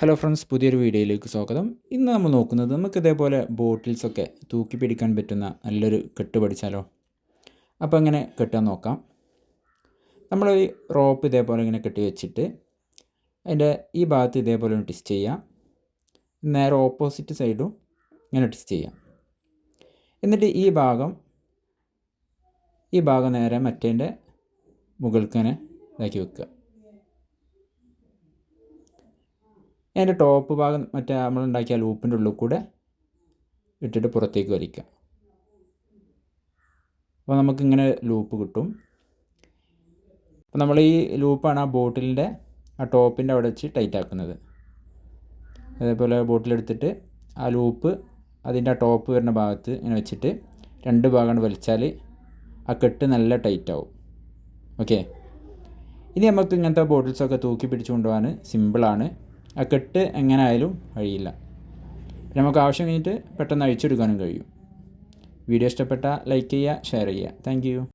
Hello friends പുതിയൊരു വീഡിയോയിലേക്ക് സ്വാഗതം. ഇന്ന് നമ്മൾ നോക്കുന്നത് നമുക്ക് ഇതേപോലെ ബോട്ടിൽസൊക്കെ തൂക്കി പിടിക്കാൻ പറ്റുന്ന നല്ലൊരു കെട്ട് പഠിച്ചാലോ? അപ്പോൾ എങ്ങനെ കെട്ടാൻ നോക്കാം. നമ്മൾ ഈ റോപ്പ് ഇതേപോലെ ഇങ്ങനെ കെട്ടി വെച്ചിട്ട് അതിന്റെ ഈ ഭാഗത്ത് ഇതേപോലെ ഒന്ന് ട്വിസ്റ്റ് ചെയ്യാം. നേരെ ഓപ്പോസിറ്റ് സൈഡും ഇങ്ങനെ ട്വിസ്റ്റ് ചെയ്യാം. എന്നിട്ട് ഈ ഭാഗം ഈ ഭാഗം നേരെ മറ്റേന്റെ മുകൾക്ക് ഇങ്ങനെ ഇതാക്കി വെക്കുക. അതിന്റെ ടോപ്പ് ഭാഗം മറ്റേ നമ്മളുണ്ടാക്കിയ ലൂപ്പിന്റെ ഉള്ളിൽ കൂടെ ഇട്ടിട്ട് പുറത്തേക്ക് വലിക്കാം. അപ്പോൾ നമുക്കിങ്ങനെ ലൂപ്പ് കിട്ടും. അപ്പോൾ നമ്മൾ ഈ ലൂപ്പാണ് ആ ബോട്ടിലിന്റെ ആ ടോപ്പിന്റെ അവിടെ വെച്ച് ടൈറ്റ് ആക്കുന്നത്. അതേപോലെ ബോട്ടിലെടുത്തിട്ട് ആ ലൂപ്പ് അതിന്റെ ആ ടോപ്പ് വരുന്ന ഭാഗത്ത് ഇങ്ങനെ വെച്ചിട്ട് രണ്ട് ഭാഗം വലിച്ചാൽ ആ കെട്ട് നല്ല ടൈറ്റ് ആവും. ഓക്കെ ഇനി നമുക്ക് ഇങ്ങനത്തെ ബോട്ടിൽസൊക്കെ തൂക്കി പിടിച്ചു കൊണ്ടുപോകാൻ സിമ്പിളാണ് ആ കെട്ട് എങ്ങനെ ആയാലും അഴിയില്ല പിന്നെ നമുക്ക് ആവശ്യം കഴിഞ്ഞിട്ട് പെട്ടെന്ന് അഴിച്ചെടുക്കാനും കഴിയും. വീഡിയോ ഇഷ്ടപ്പെട്ടാൽ ലൈക്ക് ചെയ്യുക ഷെയർ ചെയ്യുക. താങ്ക്